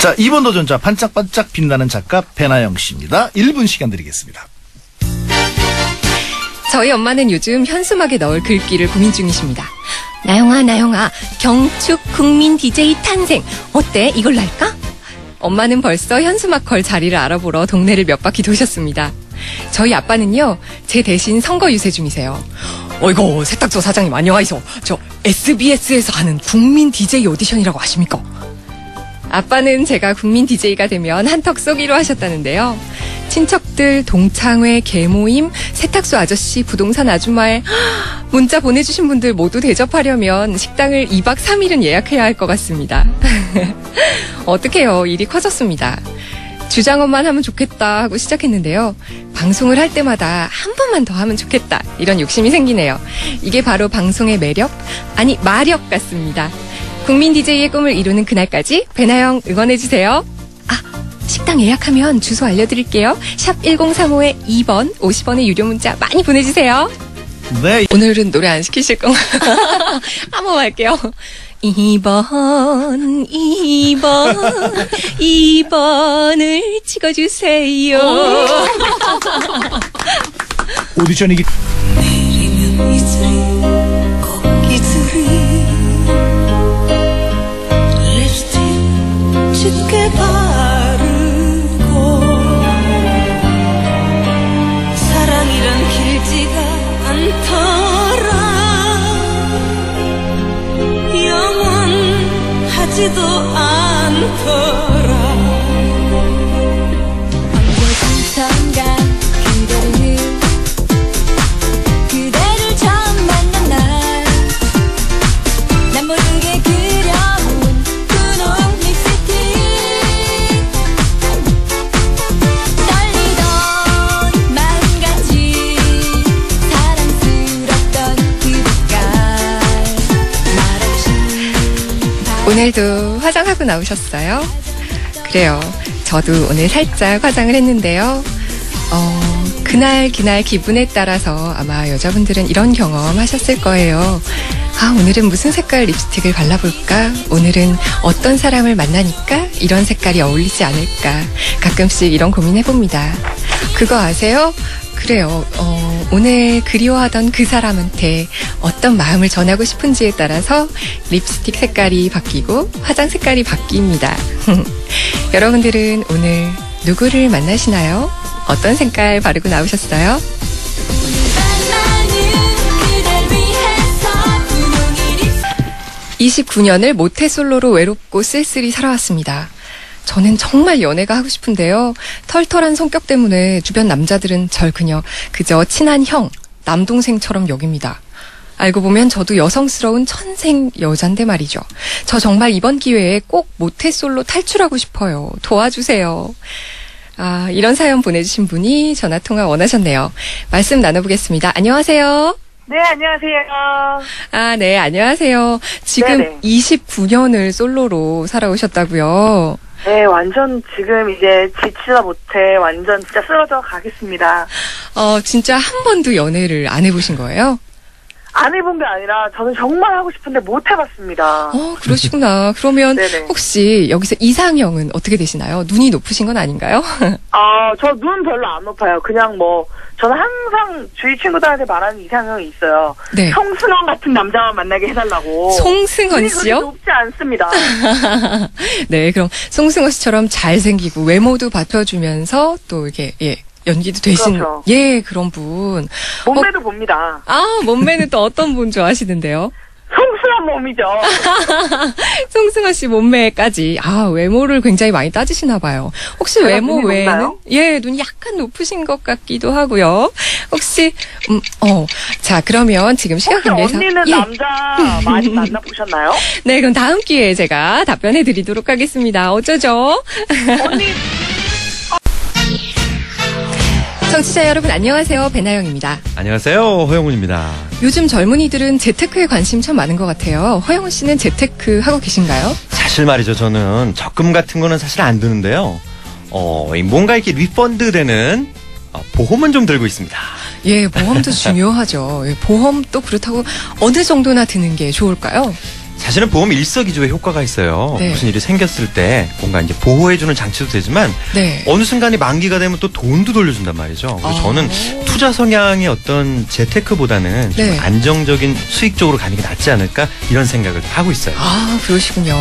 자, 2번 도전자 반짝반짝 빛나는 작가 배나영 씨입니다. 1분 시간 드리겠습니다. 저희 엄마는 요즘 현수막에 넣을 글귀를 고민 중이십니다. 나영아, 나영아, 경축 국민 DJ 탄생. 어때? 이걸로 할까? 엄마는 벌써 현수막 걸 자리를 알아보러 동네를 몇 바퀴 도셨습니다. 저희 아빠는요, 제 대신 선거 유세 중이세요. 어이구, 세탁소 사장님 안녕하이소. 저 SBS에서 하는 국민 DJ 오디션이라고 아십니까? 아빠는 제가 국민 DJ가 되면 한턱 쏘기로 하셨다는데요. 친척들, 동창회, 개모임, 세탁소 아저씨, 부동산 아줌마에 문자 보내주신 분들 모두 대접하려면 식당을 2박 3일은 예약해야 할 것 같습니다. 어떡해요. 일이 커졌습니다. 주장원만 하면 좋겠다 하고 시작했는데요. 방송을 할 때마다 한 번만 더 하면 좋겠다. 이런 욕심이 생기네요. 이게 바로 방송의 매력? 아니, 마력 같습니다. 국민 DJ의 꿈을 이루는 그날까지 배나영 응원해주세요. 아, 식당 예약하면 주소 알려드릴게요. 샵 1035에 2번, 50원의 유료 문자 많이 보내주세요. 네. 오늘은 노래 안 시키실 건가? 한번 할게요. 2번, 2번, 2번을 찍어주세요. 오디션이기 짙게 바르고 사랑이란 길지가 않더라. 영원하지도 않더라 오늘도 화장하고 나오셨어요? 그래요. 저도 오늘 살짝 화장을 했는데요. 어, 그날 그날 기분에 따라서 아마 여자분들은 이런 경험 하셨을 거예요. 아, 오늘은 무슨 색깔 립스틱을 발라볼까? 오늘은 어떤 사람을 만나니까 이런 색깔이 어울리지 않을까? 가끔씩 이런 고민 해봅니다. 그거 아세요? 그래요. 어, 오늘 그리워하던 그 사람한테 어떤 마음을 전하고 싶은지에 따라서 립스틱 색깔이 바뀌고 화장 색깔이 바뀝니다. 여러분들은 오늘 누구를 만나시나요? 어떤 색깔 바르고 나오셨어요? 나는 그댈 위해서 분홍이 립스틱 29년을 모태솔로로 외롭고 쓸쓸히 살아왔습니다. 저는 정말 연애가 하고 싶은데요. 털털한 성격 때문에 주변 남자들은 절 그녀 그저 친한 형, 남동생처럼 여깁니다. 알고 보면 저도 여성스러운 천생 여잔데 말이죠. 저 정말 이번 기회에 꼭 모태솔로 탈출하고 싶어요. 도와주세요. 아, 이런 사연 보내주신 분이 전화통화 원하셨네요. 말씀 나눠보겠습니다. 안녕하세요. 네, 안녕하세요. 아, 네, 안녕하세요. 지금 네네. 29년을 솔로로 살아오셨다고요. 네, 완전 지금 이제 지치다 못해 완전 진짜 쓰러져 가겠습니다. 어, 진짜 한 번도 연애를 안 해보신 거예요? 안 해본 게 아니라 저는 정말 하고 싶은데 못 해봤습니다. 어, 그러시구나. 그러면 네네. 혹시 여기서 이상형은 어떻게 되시나요? 눈이 높으신 건 아닌가요? 아, 저 눈 별로 안 높아요. 그냥 뭐, 저는 항상 주위 친구들한테 말하는 이상형이 있어요. 네. 성순원 같은 남자만 만나게 해달라고. 송승헌 씨요? 높지 않습니다. 네, 그럼 송승헌 씨처럼 잘생기고 외모도 받쳐주면서 또 이렇게, 예, 연기도 되신, 그렇죠. 예, 그런 분. 몸매도 봅니다. 아, 몸매는 또 어떤 분 좋아하시는데요? 성순한 몸이죠. 송승헌 씨 몸매까지 아 외모를 굉장히 많이 따지시나 봐요. 혹시 외모 외에는 높나요? 예 눈이 약간 높으신 것 같기도 하고요. 혹시 음어자 그러면 지금 시간 혹시 관계상 언니는 예. 남자 많이 만나보셨나요? 네 그럼 다음 기회에 제가 답변해 드리도록 하겠습니다. 어쩌죠? 언니 청취자 여러분 안녕하세요 배나영입니다. 안녕하세요. 허영훈입니다. 요즘 젊은이들은 재테크에 관심 참 많은 것 같아요. 허영훈 씨는 재테크 하고 계신가요? 사실 말이죠. 저는 적금 같은 거는 사실 안 드는데요. 어, 이 뭔가 이렇게 리펀드 되는 어, 보험은 좀 들고 있습니다. 예 보험도 중요하죠. 예, 보험도 그렇다고 어느 정도나 드는 게 좋을까요? 사실은 보험 일석이조의 효과가 있어요. 네. 무슨 일이 생겼을 때 뭔가 이제 보호해주는 장치도 되지만 네. 어느 순간이 만기가 되면 또 돈도 돌려준단 말이죠. 그래서 아. 저는 투자 성향의 어떤 재테크보다는 좀 네. 안정적인 수익 쪽으로 가는 게 낫지 않을까 이런 생각을 하고 있어요. 아, 그러시군요.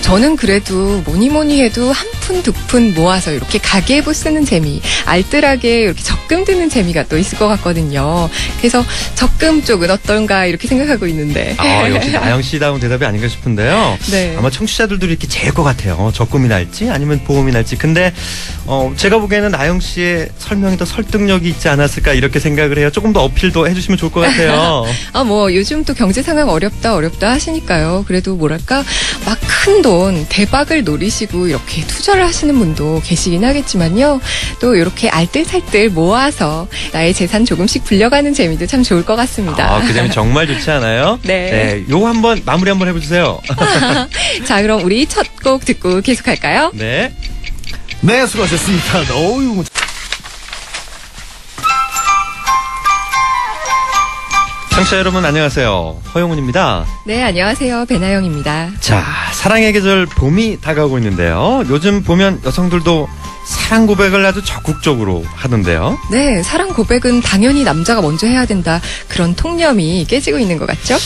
저는 그래도 뭐니 뭐니 해도 한 푼, 두푼 모아서 이렇게 가계부 쓰는 재미, 알뜰하게 이렇게 적금 드는 재미가 또 있을 것 같거든요. 그래서 적금 쪽은 어떤가 이렇게 생각하고 있는데. 아, 역시 나영 씨다운 대답이 아닌가 싶은데요. 네. 아마 청취자들도 이렇게 제일 것 같아요. 적금이 날지 아니면 보험이 날지. 근데 어, 제가 보기에는 나영 씨의 설명이 더 설득력이 있지 않았을까 이렇게 생각을 해요. 조금 더 어필도 해주시면 좋을 것 같아요. 아, 뭐, 요즘 또 경제 상황 어렵다, 어렵다 하시니까요. 그래도 뭐랄까, 막 큰 돈, 대박을 노리시고 이렇게 투자를 하시는 분도 계시긴 하겠지만요. 또 이렇게 알뜰살뜰 모아서 나의 재산 조금씩 불려가는 재미도 참 좋을 것 같습니다. 아, 그 점이 정말 좋지 않아요? 네. 요거 한번 마무리 한번 해 보세요. 자, 그럼 우리 첫 곡 듣고 계속할까요? 네. 네, 수고하셨습니다. 어유 청취자 여러분 안녕하세요. 허영훈입니다. 네, 안녕하세요. 배나영입니다. 자, 사랑의 계절 봄이 다가오고 있는데요. 요즘 보면 여성들도 사랑 고백을 아주 적극적으로 하던데요. 네, 사랑 고백은 당연히 남자가 먼저 해야 된다. 그런 통념이 깨지고 있는 것 같죠?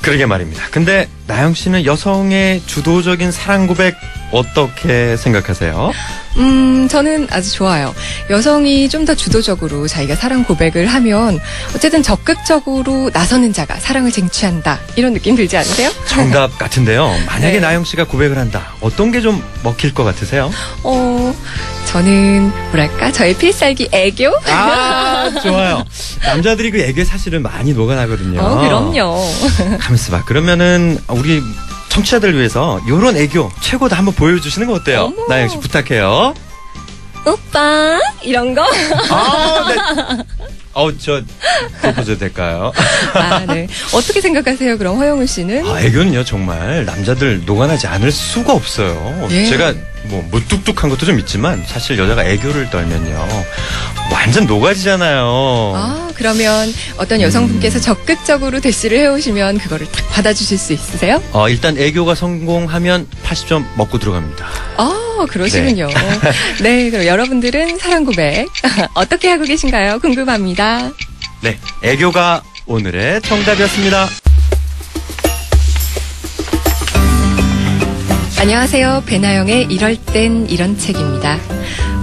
그러게 말입니다. 근데 나영 씨는 여성의 주도적인 사랑 고백 어떻게 생각하세요? 음, 저는 아주 좋아요. 여성이 좀 더 주도적으로 자기가 사랑 고백을 하면 어쨌든 적극적으로 나서는 자가 사랑을 쟁취한다. 이런 느낌 들지 않으세요? 정답 같은데요. 만약에 네. 나영 씨가 고백을 한다. 어떤 게 좀 먹힐 것 같으세요? 어, 저는 뭐랄까 저의 필살기 애교? 아, 좋아요. 남자들이 그 애교에 사실은 많이 녹아나거든요. 어, 그럼요. 가만있어 봐. 그러면은 우리 청취자들 위해서 요런 애교 최고다 한번 보여주시는 거 어때요? 어머. 나영 씨 부탁해요. 오빠 이런 거? 아, 네. 어우, 저, 프로포즈 될까요? 아, 네. 어떻게 생각하세요? 그럼 허영우 씨는? 아, 애교는요, 정말 남자들 녹아나지 않을 수가 없어요. 예. 제가 뭐, 무뚝뚝한 것도 좀 있지만, 사실 여자가 애교를 떨면요, 완전 녹아지잖아요. 아, 그러면 어떤 여성분께서 적극적으로 대시를 해오시면 그거를 딱 받아주실 수 있으세요? 어, 일단 애교가 성공하면 80점 먹고 들어갑니다. 아, 그러시군요. 네, 그럼 여러분들은 사랑 고백 어떻게 하고 계신가요? 궁금합니다. 네, 애교가 오늘의 정답이었습니다. 안녕하세요. 배나영의 이럴 땐 이런 책입니다.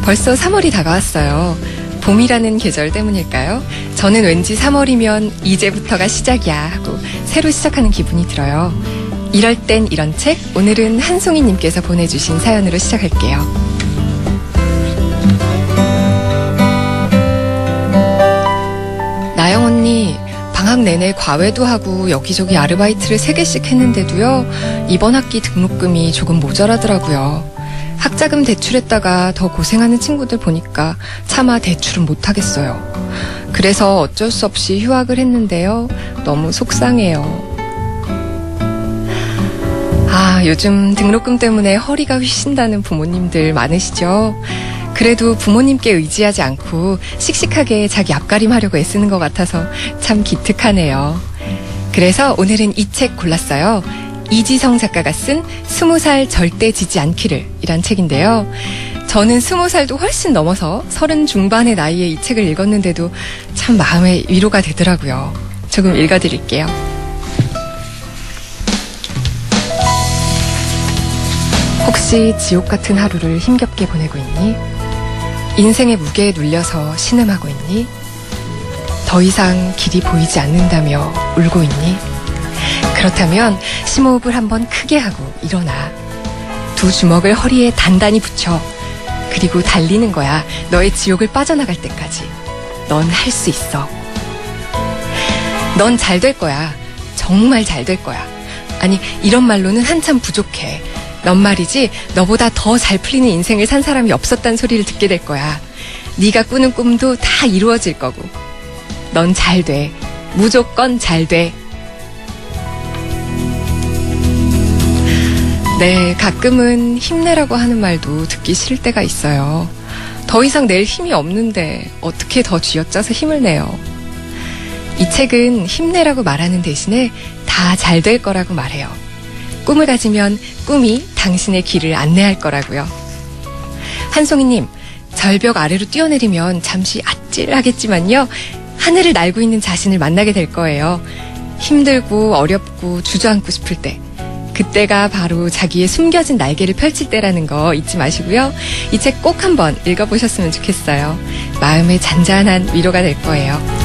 벌써 3월이 다가왔어요. 봄이라는 계절 때문일까요? 저는 왠지 3월이면 이제부터가 시작이야 하고 새로 시작하는 기분이 들어요. 이럴 땐 이런 책, 오늘은 한송이님께서 보내주신 사연으로 시작할게요. 나영 언니, 방학 내내 과외도 하고 여기저기 아르바이트를 3개씩 했는데도요, 이번 학기 등록금이 조금 모자라더라고요. 학자금 대출했다가 더 고생하는 친구들 보니까 차마 대출은 못하겠어요. 그래서 어쩔 수 없이 휴학을 했는데요. 너무 속상해요. 아, 요즘 등록금 때문에 허리가 휘신다는 부모님들 많으시죠? 그래도 부모님께 의지하지 않고 씩씩하게 자기 앞가림 하려고 애쓰는 것 같아서 참 기특하네요. 그래서 오늘은 이 책 골랐어요. 이지성 작가가 쓴 스무 살 절대 지지 않기를 이란 책인데요. 저는 스무 살도 훨씬 넘어서 서른 중반의 나이에 이 책을 읽었는데도 참 마음에 위로가 되더라고요. 조금 읽어드릴게요. 혹시 지옥 같은 하루를 힘겹게 보내고 있니? 인생의 무게에 눌려서 신음하고 있니? 더 이상 길이 보이지 않는다며 울고 있니? 그렇다면 심호흡을 한번 크게 하고 일어나. 두 주먹을 허리에 단단히 붙여. 그리고 달리는 거야. 너의 지옥을 빠져나갈 때까지. 넌 할 수 있어. 넌 잘 될 거야. 정말 잘 될 거야. 아니, 이런 말로는 한참 부족해. 넌 말이지, 너보다 더 잘 풀리는 인생을 산 사람이 없었단 소리를 듣게 될 거야. 네가 꾸는 꿈도 다 이루어질 거고. 넌 잘 돼. 무조건 잘 돼. 네, 가끔은 힘내라고 하는 말도 듣기 싫을 때가 있어요. 더 이상 낼 힘이 없는데 어떻게 더 쥐어짜서 힘을 내요. 이 책은 힘내라고 말하는 대신에 다 잘 될 거라고 말해요. 꿈을 가지면 꿈이 당신의 길을 안내할 거라고요. 한송이님, 절벽 아래로 뛰어내리면 잠시 아찔하겠지만요. 하늘을 날고 있는 자신을 만나게 될 거예요. 힘들고 어렵고 주저앉고 싶을 때. 그때가 바로 자기의 숨겨진 날개를 펼칠 때라는 거 잊지 마시고요. 이 책 꼭 한번 읽어보셨으면 좋겠어요. 마음의 잔잔한 위로가 될 거예요.